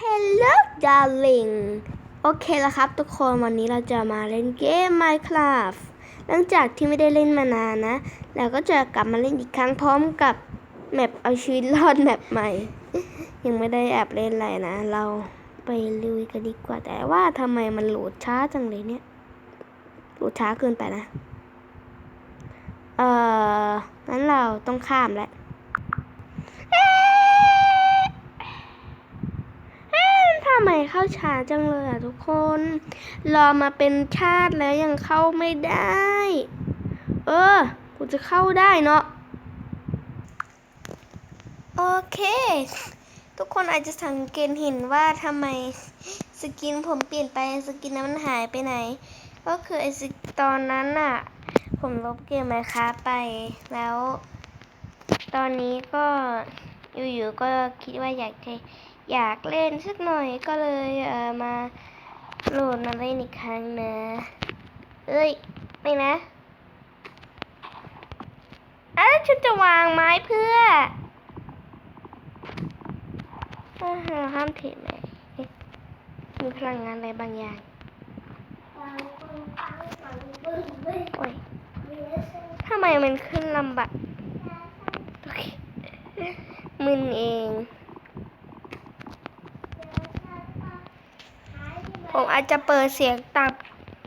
Hello darling โอเคแล้วครับ ทุกคนวันนี้เราจะมาเล่นเกม Minecraft หลังจากที่ไม่ได้เล่นมานานนะเราก็จะกลับมาเล่นอีกครั้งพร้อมกับแมปเอาชีวิตรอดแมปใหม่ ยังไม่ได้แอบเล่นอะไรนะ เราไปลุยกันดีกว่าแต่ว่าทำไมมันโหลดช้าจังเลยเนี่ยโหลดช้าเกินไปนะ เอ่องั้นเราต้องข้ามแล้ว เอ๊ะเอ๊ะ ทำไมเข้าช้าจังเลยอะทุกคน รอมาเป็นชาติแล้วยังเข้าไม่ได้ เออ กูจะเข้าได้เนาะ โอเค ทุกคนอาจจะสังเกตเห็นว่าทำไมสกินผมเปลี่ยนไปสกินนั้นมันหายไปไหน ก็คือไอสกตอนนั้นน่ะ ผมลบเกมไมคะไปแล้ว ตอนนี้ก็อยู่ๆก็คิดว่าอยากจะ อยากเล่นสักหน่อยก็เลยเออมาโหลดมาเล่นอีกครั้งนะเอ้ยไม่นะอ้าฉันจะวางไม้เพื่อห้ามเทไหมเอ๊ะมีพลังงานอะไรบางอย่างโอ้ยทำไมมันขึ้นลำบากมึนเอง ผมอาจจะเปิดเสียงต่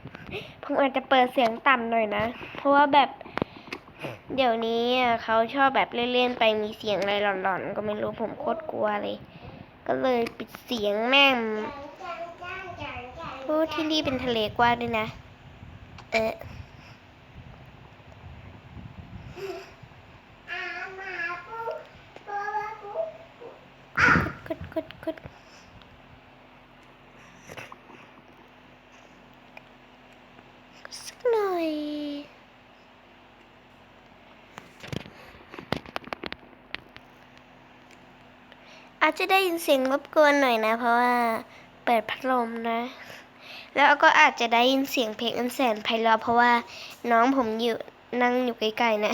ำผมอาจจะเปิดเสียงต่ำหน่อยนะ เพราะว่าแบบ เดี๋ยวนี้เขาชอบแบบเล่นๆไปมีเสียงอะไรหลอนๆ ก็ไม่รู้ผมโคตรกลัวเลย ก็เลยปิดเสียงแม่งโอ้ที่นี่เป็นทะเลกว้างด้วยนะ เออ กดกดกดสักหน่อย อาจจะได้ยินเสียงรบกวนหน่อยนะ เพราะว่าเปิดพัดลมนะ แล้วก็อาจจะได้ยินเสียงเพลงอันแสนไพเราะเพราะว่าน้องผมอยู่นั่งอยู่ใกล้ๆนะ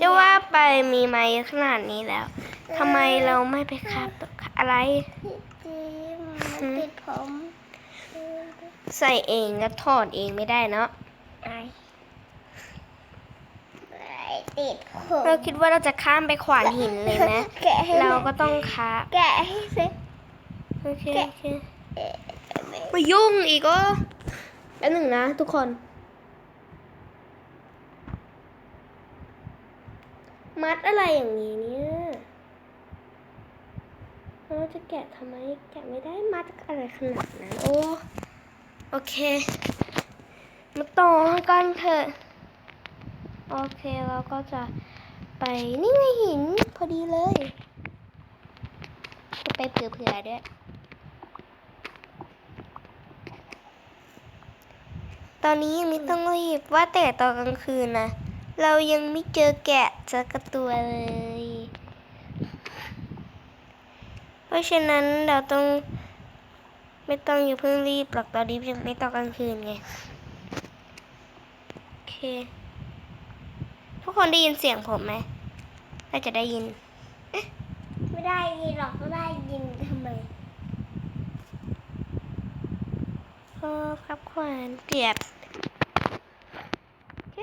จะว่าไปมีไม้ขนาดนี้แล้วทำไมเราไม่ไปครับอะไรมันติดผม ใส่เองแล้วถอดเองไม่ได้เนาะไอ้ ติดผมเราคิดว่าเราจะข้ามไปขวานหินเลยไหมแกะให้เราหน่อยก็ต้องค้าแกะให้สิโอเคโอเคมายุ่งอีกก็แป๊บหนึ่งนะทุกคน มัดอะไรอย่างนี้เนี่ยเราจะแกะทำไม แกะไม่ได้มัดอะไรขนาดนั้นโอ้โอเค มาต่อกันเถอะ โอเคเราก็จะไปนี่ไงหินพอดีเลยจะไปเผื่อๆด้วย ตอนนี้ยังไม่ต้องรีบว่าแต่ตอนกลางคืนนะเรายังไม่เจอแกะสักตัวเลย เพราะฉะนั้นเราต้องไม่ต้องอยู่เพิ่งรีบหรอกตอนนี้ยังไม่ตอนกลางคืนไง โอเค ทุกคนได้ยินเสียงผมไหมน่าจะได้ยิน ไม่ได้ยินหรอกไม่ได้ยินทำไมก็พับขวานเปียบโอเค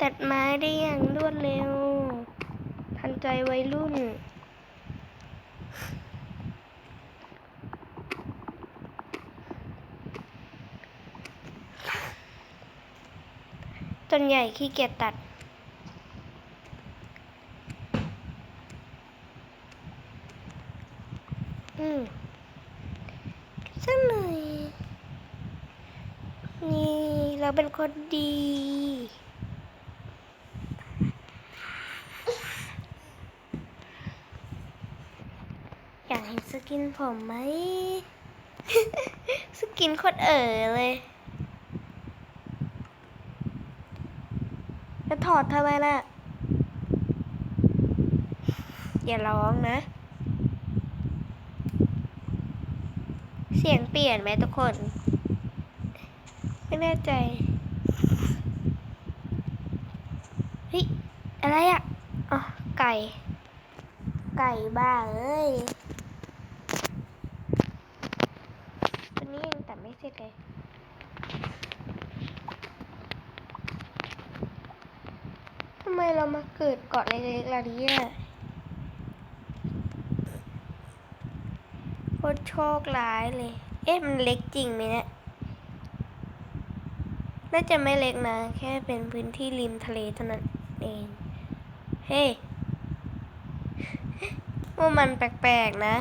ตัดไม้ได้อย่างรวดเร็ว ทันใจวัยรุ่น ต้นใหญ่ขี้เกียจตัด อืมสักหน่อยนี่ เราเป็นคนดี อยากเห็นสกินผมไหม สกินโคตรเอ๋อเลย จะ ถอดทำไมล่ะ อย่าร้องนะ เสียงเปลี่ยนไหมทุกคน ไม่แน่ใจ เฮ้ย อะไรอะ อ๋อ ไก่ ไก่บ้าเอ้ยวันนี้ยังแต่ไม่เสร็จเลย ทำ ไมเรามาเกิดเกาะเล็กๆล่ะเนี่ยโคตรโชคร้ายเลย เอ๊ะ มันเล็กจริงไหมเนี่ย น่าจะไม่เล็กนะ แค่เป็นพื้นที่ริมทะเลเท่านั้นเอง เฮ้ว่ามันแปลกๆนะ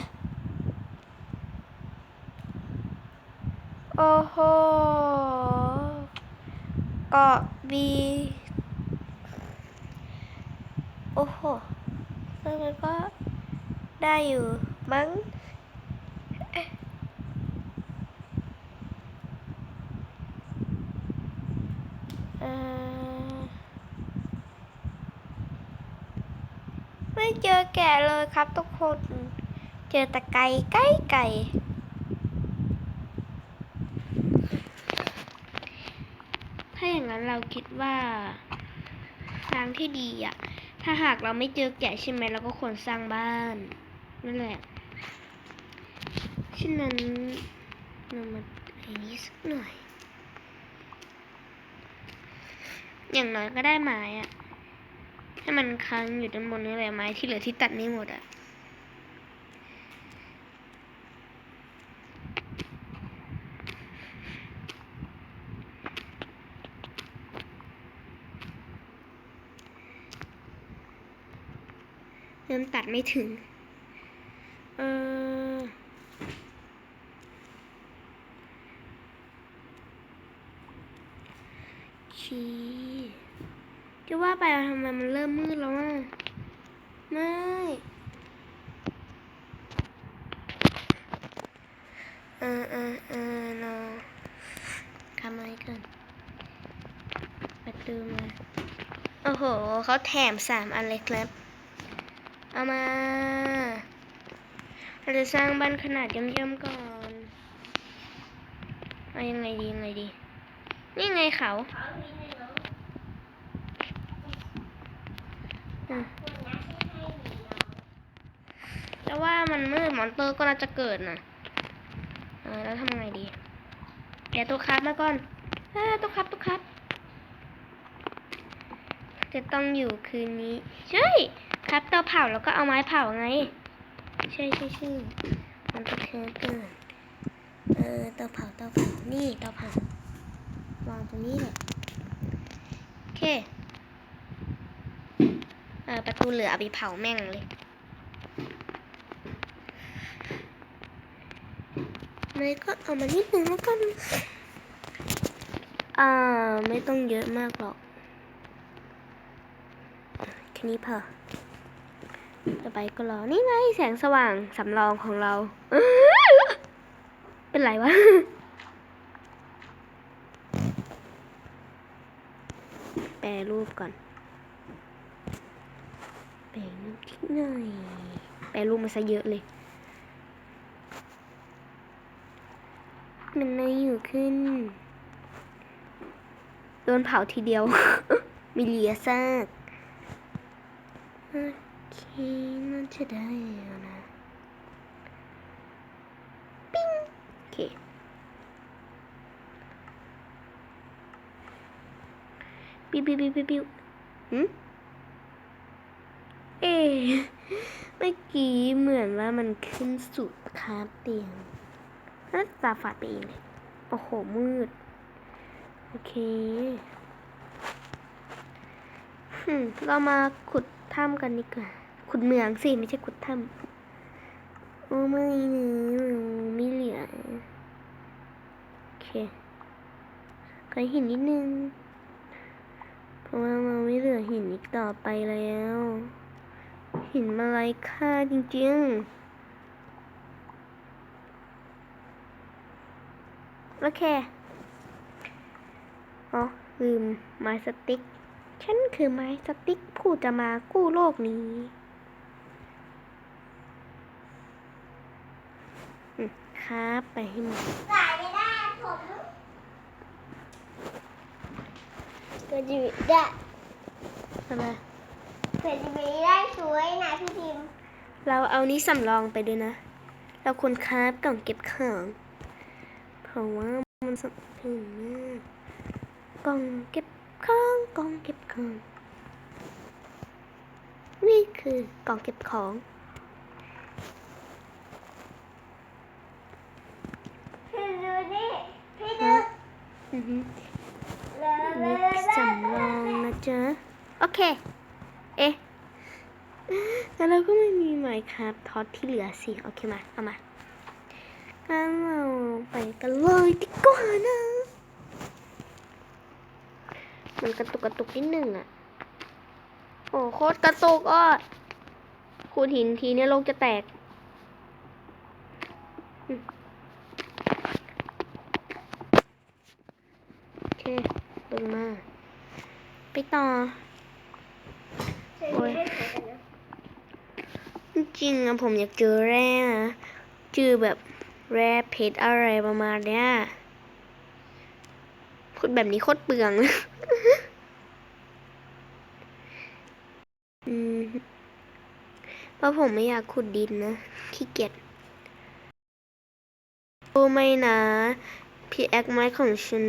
โอ้โห เกาะบี โอ้โห มันก็ได้อยู่มั้งไม่เจอแกะเลยครับทุกคน เจอแต่ไก่ไก่ไก่ถ้าอย่างนั้นเราคิดว่า ทางที่ดีอะ ถ้าหากเราไม่เจอแกะใช่ไหมเราก็ควรสร้างบ้านนั่นแหละฉะนั้นเรามาอันนี้สักหน่อย อย่างน้อยก็ได้ไม้อะให้มันค้างอยู่ด้านบนนี่แหละไม้ที่เหลือที่ตัดนี่หมดอะ เริ่มตัดไม่ถึง เออชีจะว่าไปทำไมมันเริ่มมืดแล้วอะ ไม่เออเออเออเราทำอะไรกันประตูมาโอ้โห เขาแถมสามอันเลยครับ มาเราจะสร้างบ้านขนาดย่อมๆก่อนเอายังไงดียังไงดี นี่ไงเขาเขามีในรถอืมคนนะที่ให้หนีเราแต่ว่ามันมืดมอนเตอร์ก็น่าจะเกิดนะเออแล้วทำไงดีแกตัวครับมาก่อนเออตัวครับตัวครับ จะต้องอยู่คืนนี้ใช่ ครับเตาเผาแล้วก็เอาไม้เผาไง ใช่ใช่ใช่มันก็เทเกินเออเตาเผาเตาเผานี่เตาเผาวางตรงนี้แหละโอเคเออประตูเหลือเอาไปเผาแม่งเลยเลยก็เอามานิดนึงแล้วกันอ่าไม่ต้องเยอะมากหรอก แค่นี้พอ ต่อไปก็รอ นี่ไงแสงสว่างสำรองของเรา เป็นไรวะ แปรรูปก่อน แปรรูปทิดหน่อยแปรรูปมาซะเยอะเลย มันนายอยู่ขึ้น โดนเผาทีเดียว มีเหลียซาก โอเคน่าจะได้แล้วนะ ปิ้งโอเคปิ้วปิ้วปิ้วปิ้วหืมเอ๊เมื่อกี้เหมือนว่ามันขึ้นสุดคาบเตียงน่าจะฝาดไปเองเลยโอ้โห มืด โอเคเรามาขุดถ้ำกันดีกว่า ขุดเหมืองสิไม่ใช่ขุดถ้ำโอ้ไม่เหลือไม่เหลือโอเคก็หินนิดนึงเพราะว่ามันไม่เหลือหินอีกต่อไปแล้ว หินมาไรค่าจริงๆ โอเค อ๋อ ลืมไม้สติ๊ก ฉันคือไม้สติ๊กผู้จะมากู้โลกนี้ อืม ครับ ไปให้หมดสายไม่ได้ผมก็อยู่ได้ทำไมผื่อจะมีได้สวยนะพี่พิมพ์เราเอานี้สำรองไปด้วยนะ เราควรคราฟกล่องเก็บของเพราะว่ามันสำคัญมากกล่องเก็บของกล่องเก็บของ นี่คือกล่องเก็บของ พี่ดูนี่พี่ดู อือฮึเลนี่สำรองนะจ๊ะ โอเค เอ๊ะแล้วเราก็ไม่มีไมค์ครับท็อตที่เหลือสิ โอเคมา เอามางั้นเราไปกันเลยดีกว่านะ มันกระตุกกระตุกนิดหนึ่งอะโอ้โคตรกระตุกอะขูดหินทีเนี้ยโลกจะแตกอืมโอเค ลงมา ไป ต่อ โอ้ยได้สวยกันนะจริงๆอะผมอยากเจอแร่นะเจอแบบแร่เพชรอะไรประมาณเนี้ยพูดแบบนี้โคตรเปลืองอืมเพราะผมไม่อยากขุดดินนะขี้เกียจโอ้ไม่นะ พี่แอคไม้ของฉัน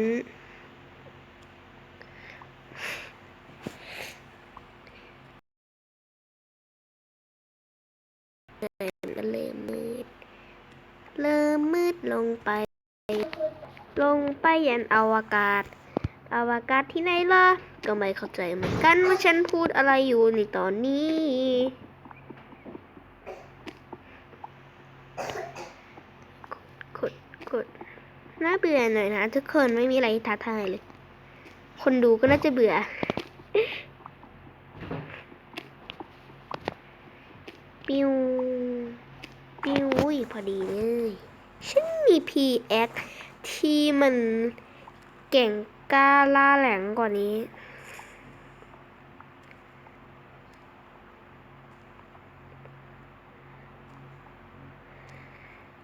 มันเริ่มมืด เริ่มมืดลง ไป ลงไปยันอวกาศ อวกาศที่ไหนล่ะ ก็ไม่เข้าใจเหมือนกันว่าฉันพูดอะไรอยู่ในตอนนี้ กดกดน่าเบื่อหน่อยนะทุกคนไม่มีอะไรท้าทายเลย คนดูก็น่าจะเบื่อปิ้วปิ้วอุ้ยพอดีเลย ฉันมี PX ที่มันเก่งกล้าล่าแหลงกว่านี้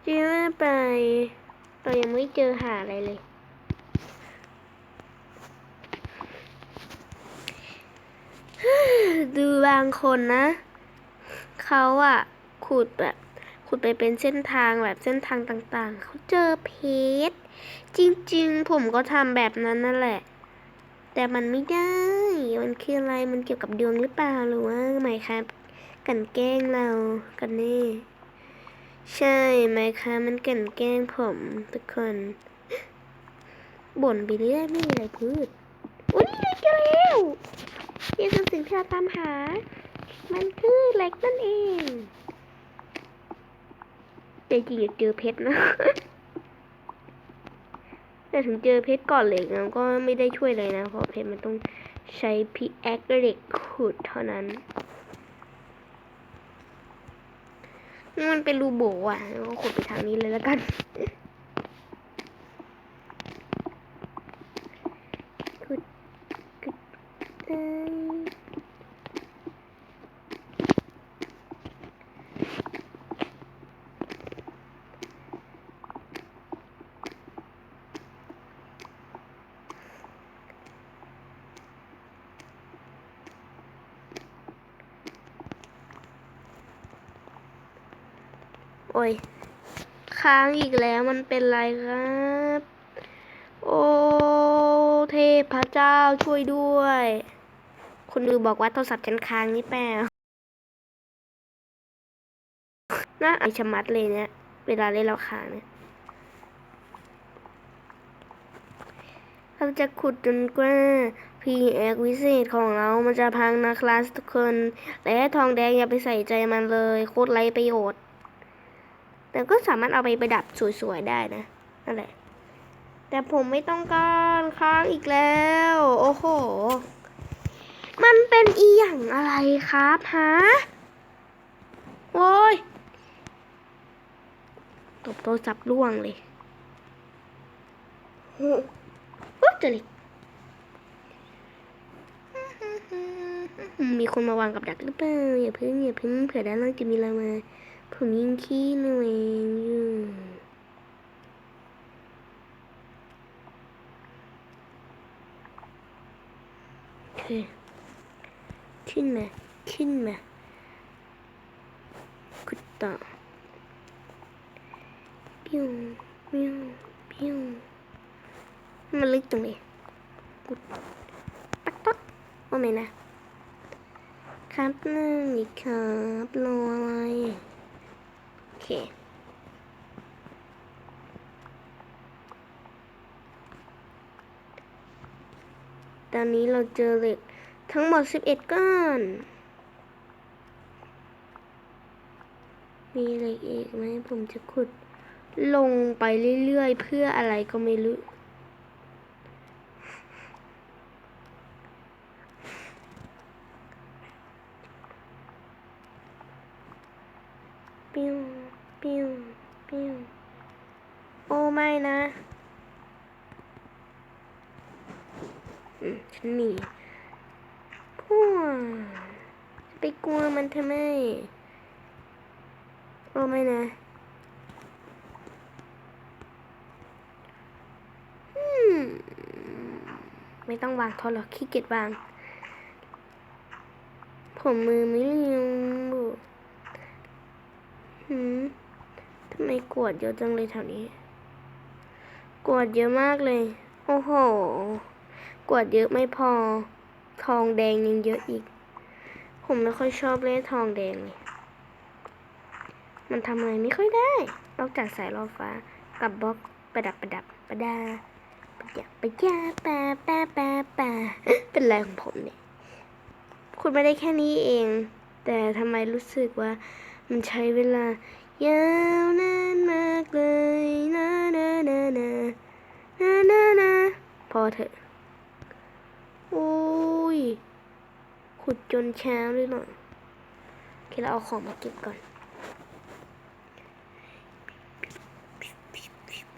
จริงว่าไป เรายังไม่เจอหาอะไรเลยดูบางคนนะ เขาอะขุดแบบ ขุดไปเป็นเส้นทางแบบเส้นทางต่างๆ เขาเจอเพชร จริงๆ ผมก็ทำแบบนั้นนั่นแหละ แต่มันไม่ได้ มันคืออะไร มันเกี่ยวกับดวงหรือเปล่า หรือว่าไหมครับ กันแกล้งเรากันแน่ ใช่ไหมคะมันกันแกล้งผมทุกคน บ่นไปเรื่อยไม่มีอะไรพูดอุ้ยนี่ไงเจอแล้วนี่คือสิ่งที่เราตามหา มันคือเหล็กนั่นเอง จริงอยากเจอเพชรนะ แต่ถึงเจอเพชรก่อนเหล็กนะก็ไม่ได้ช่วยเลยนะ เพราะเพชรมันต้องใช้พิแอคเหล็กขุดเท่านั้น มันเป็นรูโบอะก็ขุดไปทางนี้เลยแล้วกัน ขุดขุดเอ้ยโอ้ย ค้างอีกแล้วมันเป็นไรครับ โอ้เทพเจ้าช่วยด้วย คุณดูบอกว่าโทรศัพท์ฉันค้างนี่แปลน่าไอายชะมัดเลยเนี่ย เวลาเล่นเราค้างเนี่ยเราจะขุดจนกว่าพีแอกวิเศษของเรา มันจะพังนะคลาสทุกคน และทองแดงอย่าไปใส่ใจมันเลย โคตรไรประโยชน์ แต่ก็สามารถเอาไปประดับสวยๆได้นะนั่นแหละ แต่ผมไม่ต้องการค้างอีกแล้ว โอ้โห มันเป็นอีหยังอะไรครับฮะโอ้ยตบโทรศัพท์ล่วงเลยโอ้โหเจอเลยมีคนมาวางกับดักหรือเปล่าอย่าเพิ่งอย่าเพิ่งเผื่อด้านล่างจะมีอะไรมา ผมยิงขี้หน่อยอยู่โอขึ้นมา ขึ้นมาขุดต่อปิ้วปิ้วปิ้วมันลึกตรงนี้กุดตักตักว่าไงนะ ครับหนึ่งอีกครับรออะไร เค ตอนนี้เราเจอเหล็กทั้งหมด 11 ก้อน มีเหล็กอีกไหมผมจะขุดลงไปเรื่อยๆ เพื่ออะไรก็ไม่รู้ ปิ้ว ปิ้ว ปิ้ว โอ้ไม่นะ อืมฉันมีพวกจะไปกลัวมันทำไม โอ้ไม่นะ อืม ไม่ต้องวางทอหรอกขี้เกียจวาง ผมมือไม่เรียวหืมทำไมกวดเยอะจังเลยแถวนี้ กวดเยอะมากเลย โอ้โห กวดเยอะไม่พอ ทองแดงยังเยอะอีก ผมไม่ค่อยชอบเล่นทองแดงเลย มันทำอะไรไม่ค่อยได้ นอกจากสายล่อฟ้ากับบล็อกประดับประดับประดา ประดับประยาปาปาปาปาเป็นไรของผมเนี่ย คุณไม่ได้แค่นี้เอง แต่ทำไมรู้สึกว่ามันใช้เวลายาวนานมากเลยนะนะนะนะนะนะนะพอเถอะโอ้ย ขุดจนเช้าเลยหน่อยโอเคเราเอาของมาเก็บก่อน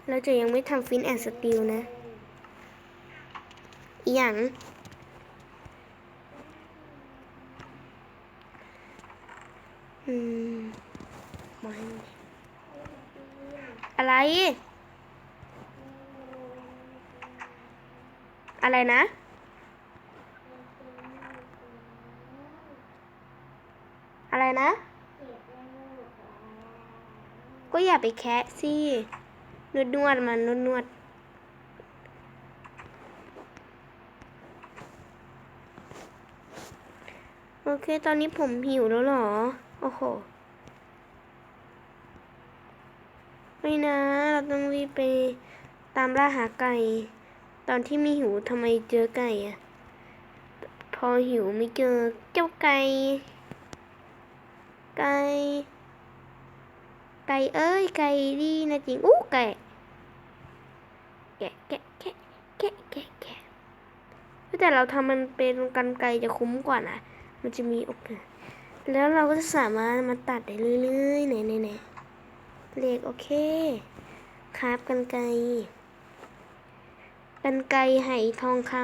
เราจะยังไม่ทำฟินแอนสติลนะ อหย่างอืมไม่อะไร อะไรนะ อะไรนะ ก็อย่าไปแคะสินวดนวดมันนวดนวดๆโอ เคตอนนี้ผมหิวแล้วหรอ โอ้โห ไม่นะ เราต้องรีบไปตามล่าหาไก่ ตอนที่มีหิวทำไมเจอไก่อะพอหิวไม่เจอเจ้าไก่ ไก่ ไก่เอ้ย ไก่ดีนะจริง อู้ไก่ แกะแกะแกะแกะแกะแกะแต่เราทำมันเป็นกันไกรจะคุ้มกว่านะ มันจะมีอกนะแล้วเราก็จะสามารถมาตัดได้เรื่อยๆไหนไหนเหล็กโอเคครับกันไกรกันไกรไหทองคำ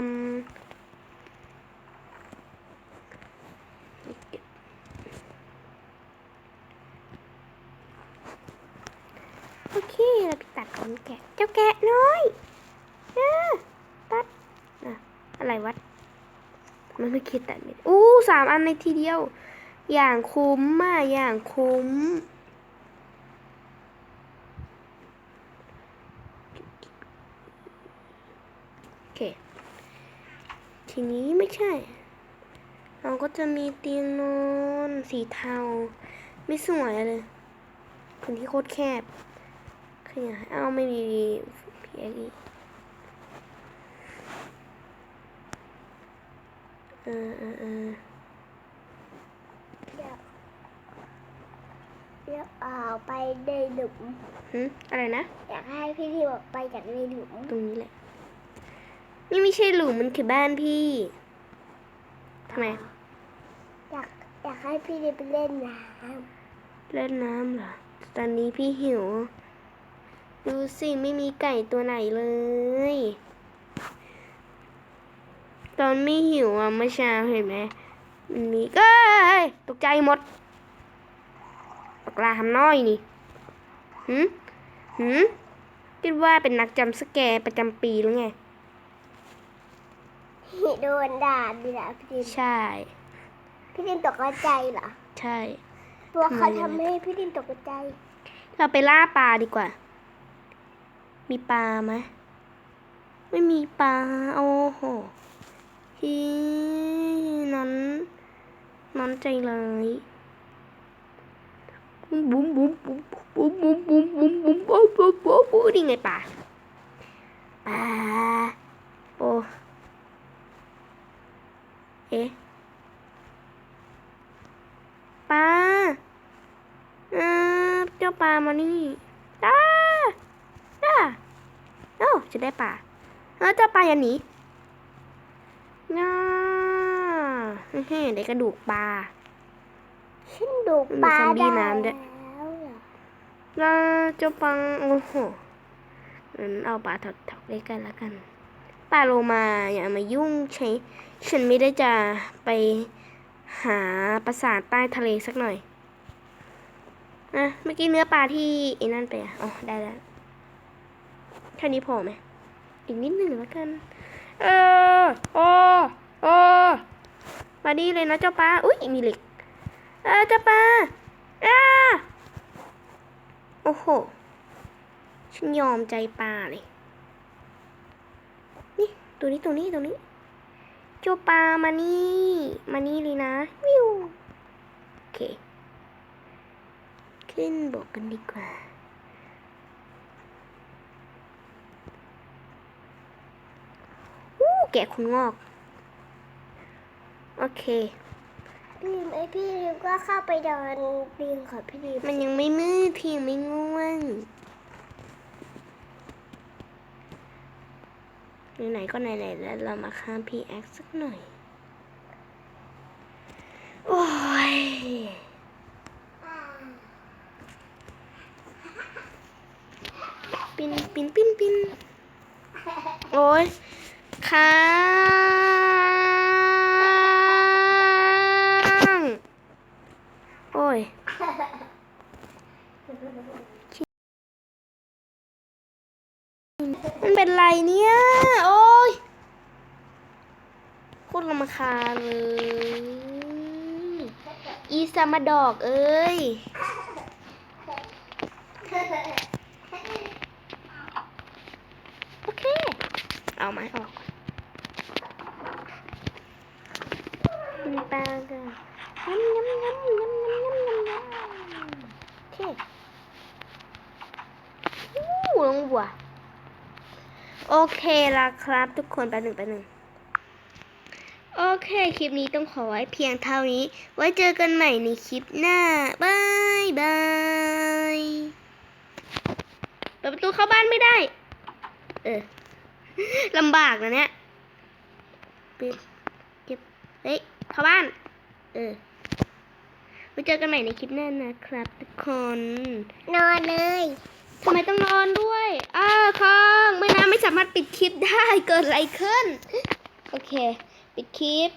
โอเค เราไปตัดขนแกะ เจ้าแกะน้อยเออตัดนะอะไรวัด มันไม่คิดแตัดเลยอู้สามอันในทีเดียว อย่างคุ้มมากอย่างคุ้ม โอเค ทีนี้ไม่ใช่ เราก็จะมีเตียงนอนสีเทา ไม่สวยเลยพื้นที่โคตรแคบขยายเอาไม่มีเพียรี เออเออเออเดี๋ยวเดี๋ยวเอาไปในหลุมหึอะไรนะ อยากให้พี่ทีบอกไปจากในหลุมตรงนี้แหละ นี่ไม่ใช่หลุมมันคือบ้านพี่ทำไม อยากอยากให้พี่ทีไปเล่นน้เล่นน้ำเหรอ ตอนนี้พี่หิว ดูสิ ไม่มีไก่ตัวไหนเลย ตอนไม่หิวอะเมื่อเช้าเห็นไหมมันมีเอ้ยตกใจหมดปากลาทำน้อยนี่หืมหืมคิดว่าเป็นนักจำสแกร์ประจำปีหรือไงำโดนด่าดีละพี่ทีใช่ พี่ดินตกใจเหรอ ใช่ ตัวเขาทำไมทำให้พี่ดินตกใจ เราไปล่าปลาดีกว่า มีปลาไหมไม่มีปลา โอ้โห ฮีนอนนอนใจเลยบุ้มบุ้มบุ้มบุ้มบุ้มบุ้มบุ้มบุ้มบุ้มบุ้มบุ้มบุ้มบุ้มนี่ไงปลาปลาโอ้เอ๊ะปลาอ่าเจ้าปลามานี่อ้าอ้าเอ้าจะได้ปลาเออเจ้าปลาอย่าหนี ง่าเฮ้ยได้กระดูกปลา ฉันดูปลามีซอมบี้ได้น้ำด้วยแล้วเหรอน่าเจ้าปัง โอ้โหงั้นเอาปลาถอกๆด้วยกันแล้วกันปลาโลมาอย่ามายุ่งใช้ ฉันไม่ได้จะไปหาปราสาทใต้ทะเลสักหน่อยอะเมื่อกี้เนื้อปลาที่ไอ้นั่นไปอะ อ๋อ ได้แล้วแค่นี้พอไหม อีกนิดหนึ่งแล้วกัน เออโอ้โอ้มาดีเลยนะเจ้าปลาอุ้ยมีเหล็กเออเจ้าปลาอ้าโอ้โหฉันยอมใจปลาเลยนี่ตัวนี้ตัวนี้ตัวนี้เจ้าปลามานี่มานี่เลยนะวิวโอเคขึ้นบกกันดีกว่า อู้ แกะคุณงอก โอเค พี่ดิมไอพี่ดิมก็เข้าไปเดินปีนของพี่ดิมมันยังไม่มืดพี่ยังไม่ง่วงไหนๆก็ไหนๆแล้วเรามาข้ามพีแอคสักหน่อย โอ้ยปินปินปินปินโอ้ย ค้างโอ้ยมันเป็นไรเนี่ย โอ้ยโคตรลำคาเลย อีซามาดอกเอ้ย โอเคละครับ ทุกคนแป๊บหนึ่งแป๊บหนึ่งโอเค คลิปนี้ต้องขอไว้เพียงเท่านี้ ไว้เจอกันใหม่ในคลิปหน้าบายบายเปิดประตูเข้าบ้านไม่ได้ เออลำบากนะเนี่ยปิดเก็บเฮ้ย เข้าบ้าน เออไว้เจอกันใหม่ในคลิปหน้านะครับทุกคน นอนเลย ทำไมต้องนอนด้วยอ้าคองไม่นะไม่สามารถปิดคลิปได้เกิดอะไรขึ้น โอเค ปิดคลิป